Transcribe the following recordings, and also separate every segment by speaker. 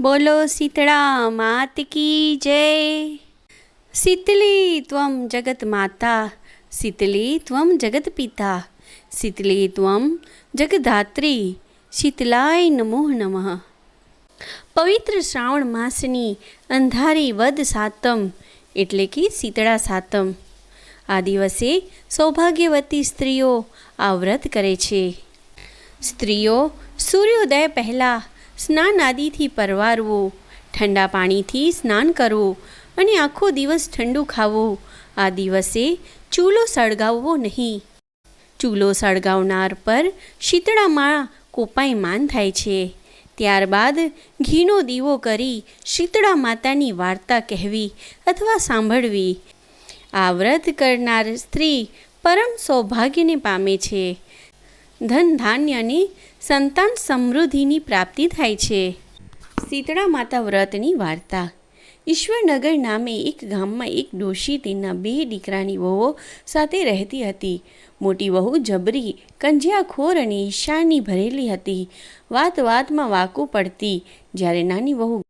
Speaker 1: બોલો શીતળા માત કી જય? શીતલી ત્વમ જગત માતા, શીતલી ત્વમ જગત પિતા, શીતલી ત્વમ જગધાત્રી, શીતલાય નમો નમઃ. પવિત્ર શ્રાવણ માસની અંધારી વદ સાતમ એટલે કે શીતળા સાતમ. આ દિવસે સૌભાગ્યવતી સ્ત્રીઓ આ વ્રત કરે છે. સ્ત્રીઓ સૂર્યોદય પહેલાં સ્નાન આદિથી પરવારવો, ઠંડા પાણીથી સ્નાન કરવું અને આખો દિવસ ઠંડુ ખાવો. આ દિવસે ચૂલો સળગાવવો નહીં. ચૂલો સળગાવનાર પર શીતળામાં કોપાયમાન થાય છે. ત્યારબાદ ઘીનો દીવો કરી શીતળા માતાની વાર્તા કહેવી અથવા સાંભળવી. આ વ્રત કરનાર સ્ત્રી પરમ સૌભાગ્યને પામે છે. ધન ધાન્યની સંતાન સમૃદ્ધિની પ્રાપ્તિ થાય છે. શીતળા માતા વ્રતની વાર્તા. ઈશ્વરનગર નામે એક ગામમાં એક ડોશી તેના બે દીકરાની વહુઓ સાથે રહેતી હતી. મોટી વહુ જબરી, કંજિયાખોર અને ઈશાની ભરેલી હતી. વાત વાતમાં વાકું પડતી. જ્યારે નાની વહુ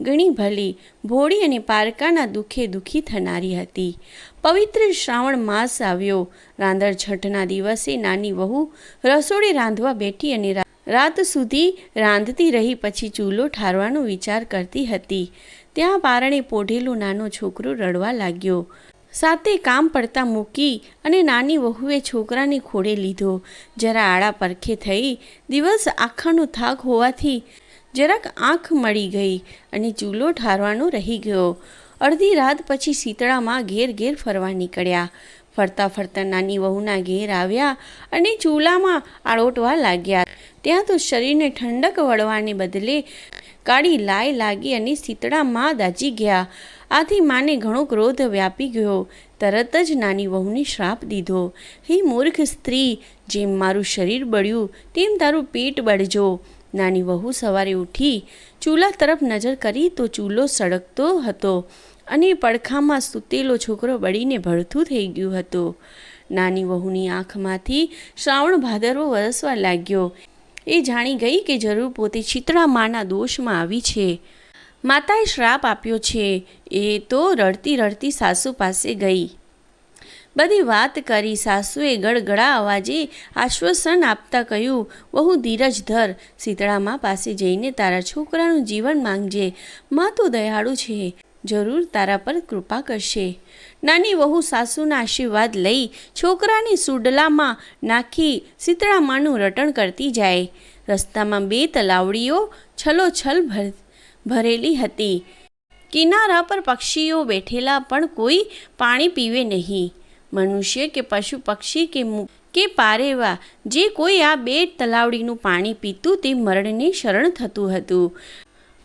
Speaker 1: ઘણી ભલી ભોળી અને પારકાના દુઃખે દુઃખી થનારી હતી. પવિત્ર શ્રાવણ માસ આવ્યો. રાંધણ છઠના દિવસે નાની વહુ રસોડે રાંધવા બેઠી અને રાત સુધી રાંધતી રહી પછી ચૂલો ઠારવાનો વિચાર કરતી હતી. ત્યાં પારણે પોઢેલો નાનો છોકરો રડવા લાગ્યો. સાથે કામ પડતા મૂકી અને નાની વહુએ છોકરાને ખોડે લીધો. જરા આડા પરખે થઈ દિવસ આખાનો થાક હોવાથી જરાક આંખ મળી ગઈ અને ચૂલો ઠારવાનો રહી ગયો. અડધી રાત પછી શીતળામાં ઘેર ઘેર ફરવા નીકળ્યા. ફરતા ફરતા નાની વહુના ઘેર આવ્યા અને ચૂલામાં આળોટવા લાગ્યા. ત્યાં તો શરીરને ઠંડક વળવાને બદલે કાળી લાય લાગી અને શીતળામાં દાજી ગયા. આથી માને ઘણો ક્રોધ વ્યાપી ગયો. તરત જ નાની વહુને શ્રાપ દીધો. હે મૂર્ખ સ્ત્રી, જેમ મારું શરીર બળ્યું, તેમ તારું પેટ બળજો. નાની વહુ સવારે ઉઠી ચૂલા તરફ નજર કરી તો ચૂલો સળગતો હતો અને પડખામાં સૂતેલો છોકરો બળીને ભળથું થઈ ગયું હતું. નાની વહુની આંખમાંથી શ્રાવણ ભાદરવો વરસવા લાગ્યો. એ જાણી ગઈ કે જરૂર પોતે ચિત્રા માના દોષમાં આવી છે. માતાએ શ્રાપ આપ્યો છે. એ તો રડતી રડતી સાસુ પાસે ગઈ. બધી વાત કરી સાસુએ ગળગળા અવાજે આશ્વાસન આપતા કહ્યું બહુ ધીરજ ધર, શીતળામાં પાસે જઈને તારા છોકરાનું જીવન માંગજે. માં તો દયાળુ છે. જરૂર તારા પર કૃપા કરશે. નાની વહુ સાસુના આશીર્વાદ લઈ છોકરાની સુડલામાં નાખી શીતળામાનું રટણ કરતી જાય. રસ્તામાં બે તલાવડીઓ છલોછલ ભર, ભરેલી હતી. કિનારા પર પક્ષીઓ બેઠેલા પણ કોઈ પાણી પીવે નહીં. મનુષ્ય કે પશુ પક્ષી કે કે પારેવા, જે કોઈ આ બે તલાવડીનું પાણી પીતું તે મરણને શરણ થતું હતું.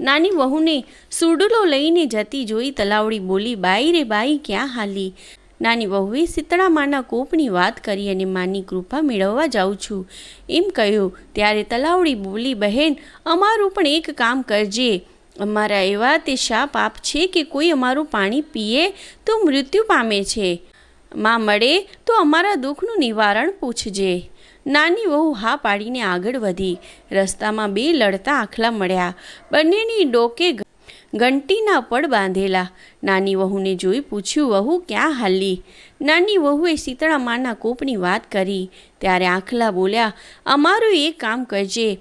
Speaker 1: નાની વહુને સુડલો લઈને જતી જોઈ તલાવડી બોલી, બાઈ રે બાઈ, ક્યાં હાલી? નાની વહુએ સીતળા માના કોપની વાત કરી અને માની કૃપા મેળવવા જાઉં છું. એમ કહ્યું. ત્યારે તલાવડી બોલી, બહેન, અમારું પણ એક કામ કરજે. અમારા એવા તે શાપ આપ છે કે કોઈ અમારું પાણી પીએ તો મૃત્યુ પામે છે. માં મળે તો અમારા દુઃખનું નિવારણ પૂછજે. નાની વહુ હા પાડીને આગળ વધી. રસ્તામાં બે લડતા આખલા મળ્યા. બંનેની ડોકે ઘંટીના પડ બાંધેલા. નાની વહુને જોઈ પૂછ્યું, વહુ, ક્યાં હાલી નાની વહુએ શીતળા માના કોપની વાત કરી. ત્યારે આખલા બોલ્યા, અમારું એક કામ કરજે.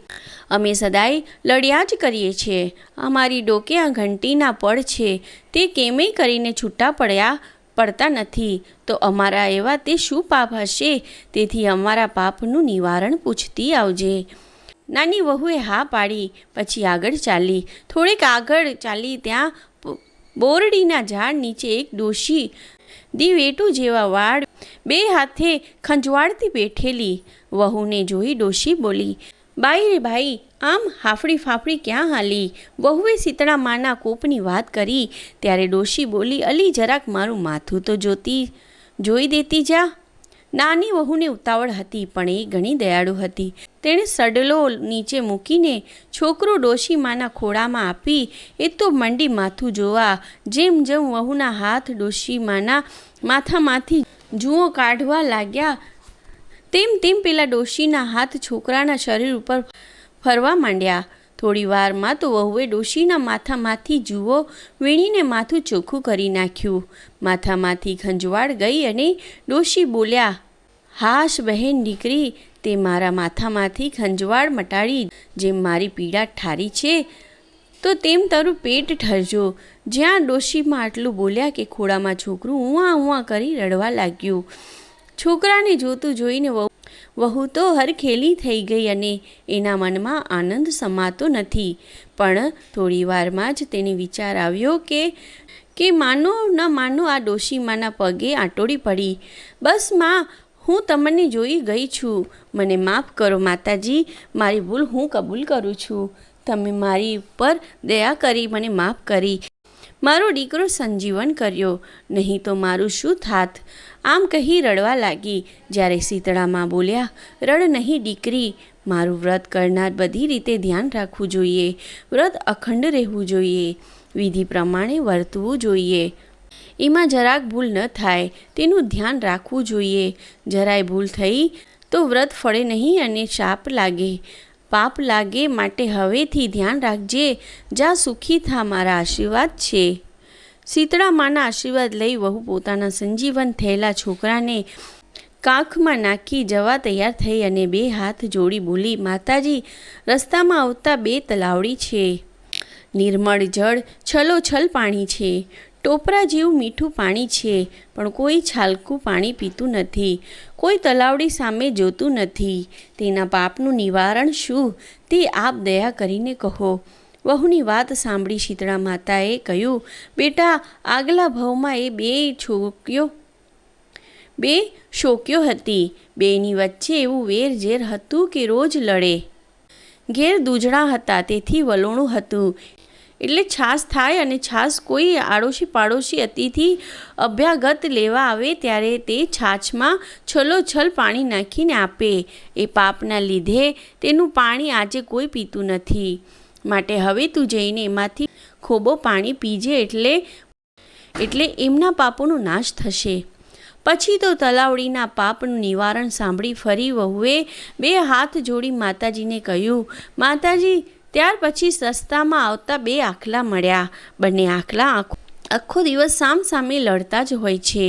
Speaker 1: અમે સદાય લડ્યા જ કરીએ છીએ. અમારી ડોકે આ ઘંટીના પડ છે. તે કેમેય કરીને છૂટા પડ્યા પડતા નથી. તો અમારા એવા તે શું પાપ હશે? તેથી અમારા પાપનું નિવારણ પૂછતી આવજે. નાની વહુએ હા પાડી, પછી આગળ ચાલી. થોડેક આગળ ચાલી ત્યાં બોરડીના ઝાડ નીચે એક ડોશી દિવેટું જેવા વાળ બે હાથે ખંજવાળતી બેઠેલી. વહુને જોઈ ડોશી બોલી બાઈ રે ભાઈ, આમ હાફડી ફાફડી ક્યાં હાલી? વહુએ સીતળા માના કોપની વાત કરી. ત્યારે ડોશી બોલી, અલી, જરાક મારું માથું તો જોતી, જોઈ દેતી જા. નાની વહુને ઉતાવળ હતી, પણ એ ઘણી દયાળુ હતી. તેણે સડલો નીચે મૂકીને છોકરો ડોશી માના ખોળામાં આપી, એ તો મંડી માથું જોવા. જેમ જેમ વહુના હાથ ડોશી માના માથામાંથી જુઓ કાઢવા લાગ્યા તેમ તેમ પેલા ડોશીના હાથ છોકરાના શરીર ઉપર ફરવા માંડ્યા. થોડી વારમાં તો વહુએ ડોશીના માથામાંથી જુઓ વીણીને માથું ચોખ્ખું કરી નાખ્યું. માથામાંથી ખંજવાળ ગઈ અને ડોશી બોલ્યા, હાશ બહેન દીકરી, તે મારા માથામાંથી ખંજવાળ મટાડી, જેમ મારી પીડા ઠારી છે, તો તેમ તારું પેટ ઠરજો. જ્યાં ડોશીમાં આટલું બોલ્યા કે ખોળામાં છોકરું ઉવા ઉવા કરી રડવા લાગ્યું. છોકરાને જોતું જોઈને વહુ તો હરખેલી થઈ ગઈ અને એના મનમાં આનંદ સમાતો નથી. પણ થોડી વારમાં જ તેને વિચાર આવ્યો કે કે માનો ન માનો આ ડોશીમાના પગે આટોડી પડી. બસમાં, હું તમને જોઈ ગઈ છું. મને માફ કરો માતાજી. મારી ભૂલ હું કબૂલ કરું છું. તમે મારી ઉપર દયા કરી, મને માફ કરી. મારો દીકરો સંજીવન કર્યો, નહીં તો મારું શું થાત? આમ કહી રડવા લાગી. જ્યારે શીતળામાં બોલ્યા, રડ નહીં દીકરી, મારું વ્રત કરનાર બધી રીતે ધ્યાન રાખવું જોઈએ, વ્રત અખંડ રહેવું જોઈએ, વિધિ પ્રમાણે વર્તવું જોઈએ. એમાં જરાક ભૂલ ન થાય, તેનું ધ્યાન રાખવું જોઈએ. જરાય ભૂલ થઈ તો વ્રત ફળે નહીં અને શાપ લાગે. પાપ લાગે માટે હવેથી ધ્યાન રાખજે. જા સુખી થા મારા આશીર્વાદ છે. શીતળા માના આશીર્વાદ લઈ વહુ પોતાના સંજીવન થયેલા છોકરાને કાંખમાં નાખી જવા તૈયાર થઈ અને બે હાથ જોડી બોલી, માતાજી, રસ્તામાં આવતા બે તલાવડી છે. નિર્મળ જળ, છલોછલ પાણી છે. ટોપરા જેવું મીઠું પાણી છે, પણ કોઈ છાલકું પાણી પીતું નથી, કોઈ તલાવડી સામે જોતું નથી. તેના પાપનું નિવારણ શું? તે આપ દયા કરીને કહો. વહુની વાત સાંભળી શીતળા માતાએ કહ્યું, બેટા, આગલા ભાવમાં એ બે છોકરીઓ, બે શોક્યો હતી. બેની વચ્ચે એવું વેર ઝેર હતું કે રોજ લડે. ઘેર દૂજણા હતા, તેથી વલોણું હતું. એટલે છાસ થાય અને છાસ કોઈ આડોશી પાડોશી અતિથિ અભ્યાગત લેવા આવે ત્યારે તે છાછમાં છલોછલ પાણી નાખીને આપે. એ પાપના લીધે તેનું પાણી આજે કોઈ પીતું નથી. માટે હવે તું જઈને એમાંથી ખોબો પાણી પીજે એટલે એટલે એમના પાપોનો નાશ થશે. પછી તો તલાવડીના પાપનું નિવારણ સાંભળી ફરી વહુએ બે હાથ જોડી માતાજીને કહ્યું, માતાજી ત્યાર પછી સસ્તામાં આવતા બે આખલા મળ્યા. બંને આખલા આખો દિવસ સામ સામે લડતા જ હોય છે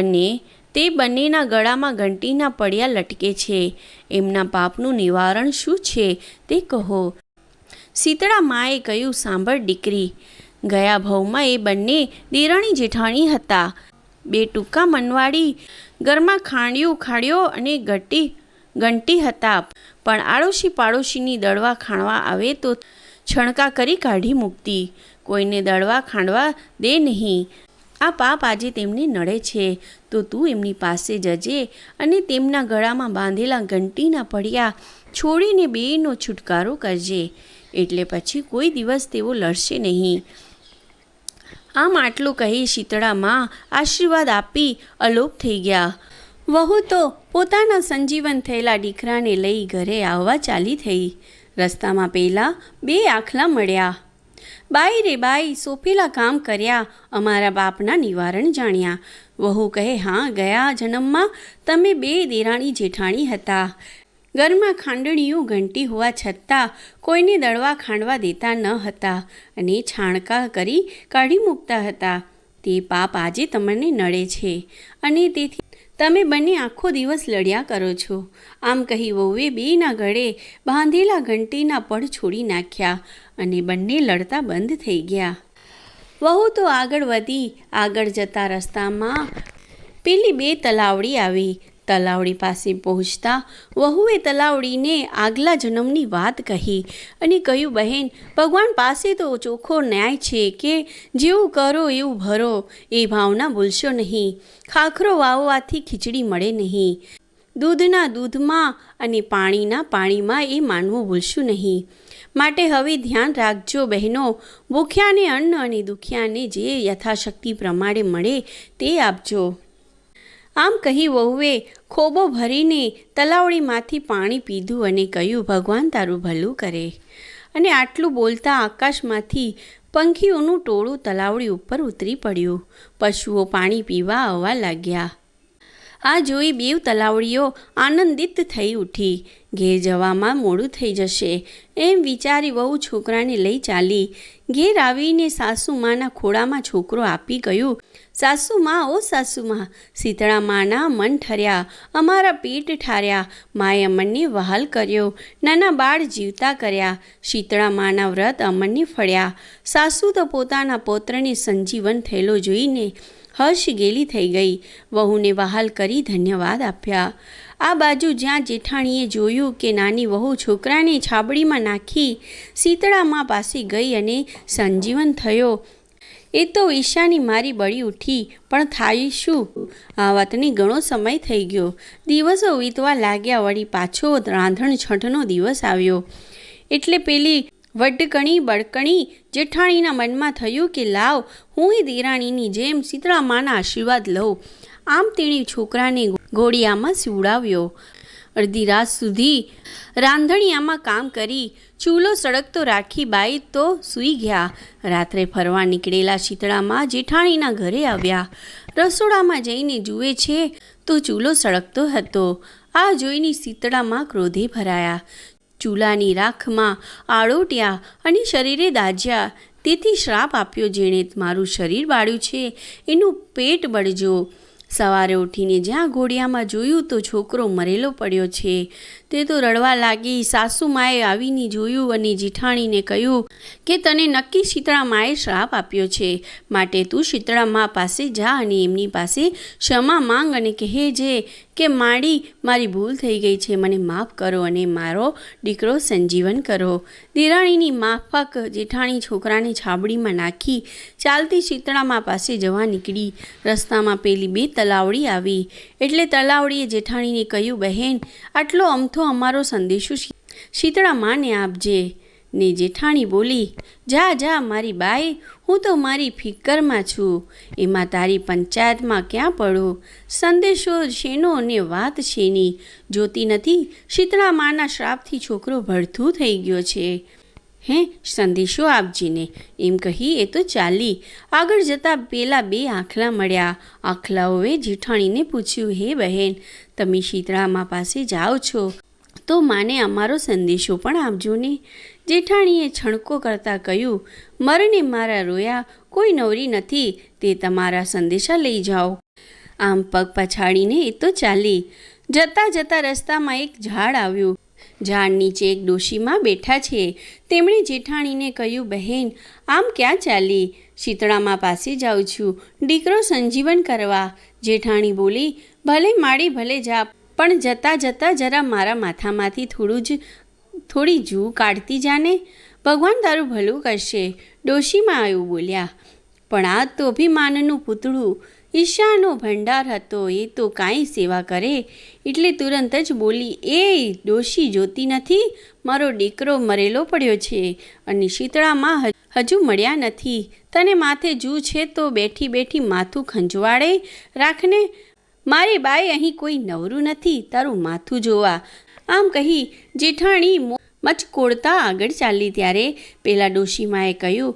Speaker 1: અને તે બંનેના ગળામાં ઘંટીના પડ્યા લટકે છે. એમના પાપનું નિવારણ શું છે તે કહો. શીતળા માએ કહ્યું, સાંભળ દીકરી, ગયા ભવમાં એ બંને દેરાણી જેઠાણી હતા. બે ટૂંકા મનવાડી, ઘરમાં ખાંડિયું ખાડ્યો અને ગટી ઘંટી હતા. પણ આડોશી પાડોશીની દળવા ખાણવા આવે તો છણકા કરી કાઢી મૂકતી. કોઈને દળવા ખાંડવા દે નહીં. આ પાપ આજે તેમને નડે છે. તો તું એમની પાસે જજે અને તેમના ગળામાં બાંધેલા ઘંટીના પડ્યા છોડીને બેનો છુટકારો કરજે. એટલે પછી કોઈ દિવસ તેઓ લડશે નહીં. આમ આટલું કહી શીતળામાં આશીર્વાદ આપી અલોપ થઈ ગયા. વહુ તો પોતાના સંજીવન થયેલા દીકરાને લઈ ઘરે આવવા ચાલી થઈ. રસ્તામાં પહેલાં બે આખલા મળ્યા. બાઈ રે બાઈ, સોંપેલા કામ કર્યા, અમારા બાપના નિવારણ જાણ્યા. વહુ કહે, હા, ગયા જન્મમાં તમે બે દેરાણી જેઠાણી હતા. ઘરમાં ખાંડણીઓ ઘંટી હોવા છતાં કોઈને દળવા ખાંડવા દેતા ન હતા અને છાણકા કરી કાઢી મૂકતા હતા. તે પાપ આજે તમને નડે છે. અને તેથી તમે બંને આખો દિવસ લડ્યા કરો છો. આમ કહી વહુએ બેના ગળે બાંધેલા ઘંટીના પડ છોડી નાખ્યા અને બંને લડતા બંધ થઈ ગયા. વહુ તો આગળ વધી, આગળ જતા રસ્તામાં પેલી બે તલાવડી આવી. તલાવડી પાસે પહોંચતા વહુએ તલાવડીને આગલા જન્મની વાત કહી અને કહ્યું, બહેન, ભગવાન પાસે તો ચોખ્ખો ન્યાય છે કે જેવું કરો એવું ભરો, એ ભાવના ભૂલશો નહીં. ખાખરો વાવવાથી ખીચડી મળે નહીં. દૂધના દૂધમાં અને પાણીના પાણીમાં એ માનવું ભૂલશું નહીં. માટે હવે ધ્યાન રાખજો બહેનો, ભૂખ્યાને અન્ન અને દુખ્યાને જે યથાશક્તિ પ્રમાણે મળે તે આપજો. આમ કહી વહુએ ખોબો ભરીને તલાવડીમાંથી પાણી પીધું અને કહ્યું, ભગવાન, તારું ભલું કરે. અને આટલું બોલતા આકાશમાંથી પંખીઓનું ટોળું તલાવડી ઉપર ઉતરી પડ્યું. પશુઓ પાણી પીવા આવવા લાગ્યા. આ જોઈ બેવ તલાવડીઓ આનંદિત થઈ ઉઠી. ઘેર જવામાં મોડું થઈ જશે. એમ વિચારી વહુ છોકરાને લઈ ચાલી. ઘેર આવીને સાસુમાના ખોળામાં છોકરો આપી ગયું. સાસુમા ઓ સાસુમા શીતળા માના મન ઠર્યા. અમારા પેટ ઠાર્યા. માએ અમનને વહાલ કર્યો. નાના બાળ જીવતા કર્યા. શીતળા માના વ્રત અમનને ફળ્યા. સાસુ તો પોતાના પૌત્રને સંજીવન થયેલો જોઈને હર્ષ ગેલી થઈ ગઈ. વહુને વહાલ કરી ધન્યવાદ આપ્યા. આ બાજુ જ્યાં જેઠાણીએ જોયું કે નાની વહુ છોકરાને છાબડીમાં નાખી શીતળામાં પાસે ગઈ અને સંજીવન થયો. એ તો ઈશાની મારી બળી ઉઠી, પણ થાય શું? આ વાતને ઘણો સમય થઈ ગયો. દિવસો વીતવા લાગ્યા, વળી પાછો રાંધણ છઠનો દિવસ આવ્યો. એટલે પેલી વડકણી બળકણી જેઠાણીના મનમાં થયું કે, લાવ, હું દેરાણીની જેમ સીતળામાના આશીર્વાદ લઉં. આમ તેણે છોકરાને ઘોડિયામાં સીવડાવ્યો. અડધી રાત સુધી રાંધણિયામાં કામ કરી, ચૂલો સળગતો રાખી બાઈ તો સૂઈ ગયા. રાત્રે ફરવા નીકળેલા શીતળામાં જેઠાણીના ઘરે આવ્યા. રસોડામાં જઈને જુએ છે તો ચૂલો સળગતો હતો. આ જોઈને શીતળામાં ક્રોધે ભરાયા. ચૂલાની રાખમાં આળોટ્યા અને શરીરે દાજ્યા. તેથી શ્રાપ આપ્યો જેણે મારું શરીર બાળ્યું છે. એનું પેટ બળજો. સવારે ઉઠીને જ્યાં ઘોડિયામાં જોયું તો છોકરો મરેલો પડ્યો છે. તે તો રડવા લાગી. સાસુ માએ આવીને જોયું અને જીઠાણીને કહ્યું કે તને નક્કી શીતળા માએ શ્રાપ આપ્યો છે. માટે તું શીતળા મા પાસે જા અને એમની પાસે ક્ષમા માંગ અને કહે જે કે માડી, મારી ભૂલ થઈ ગઈ છે, મને માફ કરો અને મારો દીકરો સંજીવન કરો. દેરાણીની માફક જેઠાણી છોકરાને છાબડીમાં નાખી ચાલતી શીતળામાં પાસે જવા નીકળી. રસ્તામાં પેલી બે તલાવડી આવી. એટલે તલાવડીએ જેઠાણીને કહ્યું, બહેન, આટલો અમથો અમારો સંદેશો શીતળા, માને આપજે. ને જેઠાણી બોલી, જા જા, મારી બાઈ, હું તો મારી ફિકરમાં છું. એમાં તારી પંચાયતમાં ક્યાં પડો? સંદેશો શેનો ને વાત શેની? જોતી નથી, શીતળા માના શ્રાપથી છોકરો ભડથું થઈ ગયો છે. હે, સંદેશો આપજીને. એમ કહી એ તો ચાલી. આગળ જતાં પેલા બે આખલા મળ્યા. આખલાઓએ જેઠાણીને પૂછ્યું, હે બહેન, તમે શીતળામા પાસે જાઓ છો? તો માને અમારો સંદેશો પણ આપજો ને. જેઠાણીએ છણકો કરતાં કહ્યું, મરને મારા રોયા કોઈ નવરી નથી, તે તમારા સંદેશા લઈ જાઓ. આમ પગ પછાડીને એ તો ચાલી. જતાં જતાં રસ્તામાં એક ઝાડ આવ્યું. ઝાડ નીચે એક ડોશીમાં બેઠા છે. તેમણે જેઠાણીને કહ્યું, બહેન, આમ ક્યાં ચાલી? શીતળામાં પાસે જાઉં છું. દીકરો સંજીવન કરવા. જેઠાણી બોલી, ભલે માડી ભલે જા પણ જતાં જતાં જરા મારા માથામાંથી થોડું જ થોડી જૂ કાઢતી જાને? ભગવાન તારું ભલું કરશે. ડોશીમાં આવ્યું બોલ્યા. પણ આ તો અભિમાનનું પૂતળું. ઈશાનો ભંડાર હતો, એ તો કાંઈ સેવા કરે. એટલે તુરંત જ બોલી એ ડોશી જોતી નથી? મારો દીકરો મરેલો પડ્યો છે અને શીતળામાં હજુ મળ્યા નથી. તને માથે જૂ છે તો બેઠી બેઠી માથું ખંજવાળે રાખને, મારી બાઈ અહીં કોઈ નવરું નથી. તારું માથું જોવા. આમ કહી જેઠાણી મચકોડતા આગળ ચાલી ત્યારે પેલા ડોશીમાએ કહ્યું,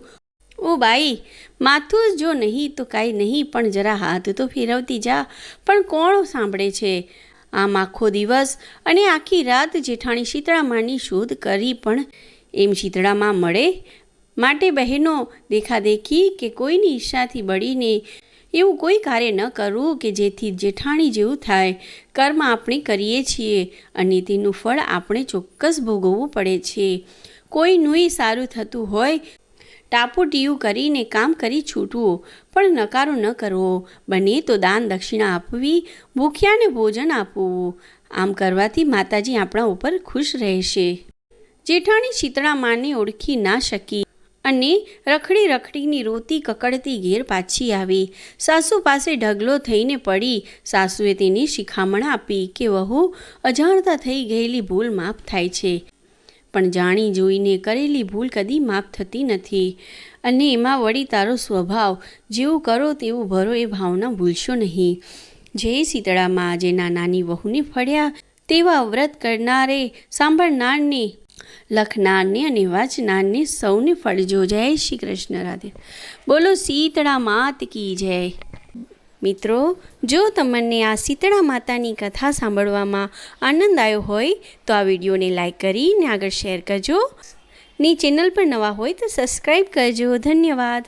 Speaker 1: ઓ બાઈ, માથું જો નહીં તો કાંઈ નહીં, પણ જરા હાથ તો ફેરવતી જા, પણ કોણ સાંભળે છે? આમ આખો દિવસ અને આખી રાત જેઠાણી શીતળામાની શોધ કરી પણ એમ શીતળામાં મળે? માટે બહેનો દેખાદેખી કે કોઈની ઈચ્છાથી બળીને એવું કોઈ કાર્ય ન કરવું કે જેથી જેઠાણી જેવું થાય. કર્મ આપણે કરીએ છીએ અને તેનું ફળ આપણે ચોક્કસ ભોગવવું પડે છે. કોઈનુંય સારું થતું હોય, ટાપુટીયું કરીને કામ કરી છૂટવું, પણ નકારો ન કરવો. બને તો દાન દક્ષિણા આપવી, ભૂખ્યાને ભોજન આપવું. આમ કરવાથી માતાજી આપણા ઉપર ખુશ રહેશે. જેઠાણી શીતળા માને ઓળખી ના શકી. અને રખડી રખડીની રોતી કકડતી ઘેર પાછી આવી. સાસુ પાસે ઢગલો થઈને પડી. સાસુએ તેની શિખામણ આપી કે, વહુ, અજાણતા થઈ ગયેલી ભૂલ માફ થાય છે. પણ જાણી જોઈને કરેલી ભૂલ કદી માફ થતી નથી. અને એમાં વળી તારો સ્વભાવ. જેવું કરો તેવું ભરો એ ભાવના ભૂલશો નહીં. જે શીતળામાં જેના નાની વહુને ફળ્યા, તેવા વ્રત કરનારે સાંભળનારને લખનારને અને વાંચનારની સૌને ફળજો જય શ્રી કૃષ્ણ રાધે. બોલો શીતળા માત કી જય. મિત્રો, જો તમને આ શીતળા માતાની કથા સાંભળવામાં આનંદ આવ્યો હોય, તો આ વિડીયોને લાઈક કરીને આગળ શેર કરજો. ની ચેનલ પર નવા હોય તો સબસ્ક્રાઈબ કરજો. ધન્યવાદ.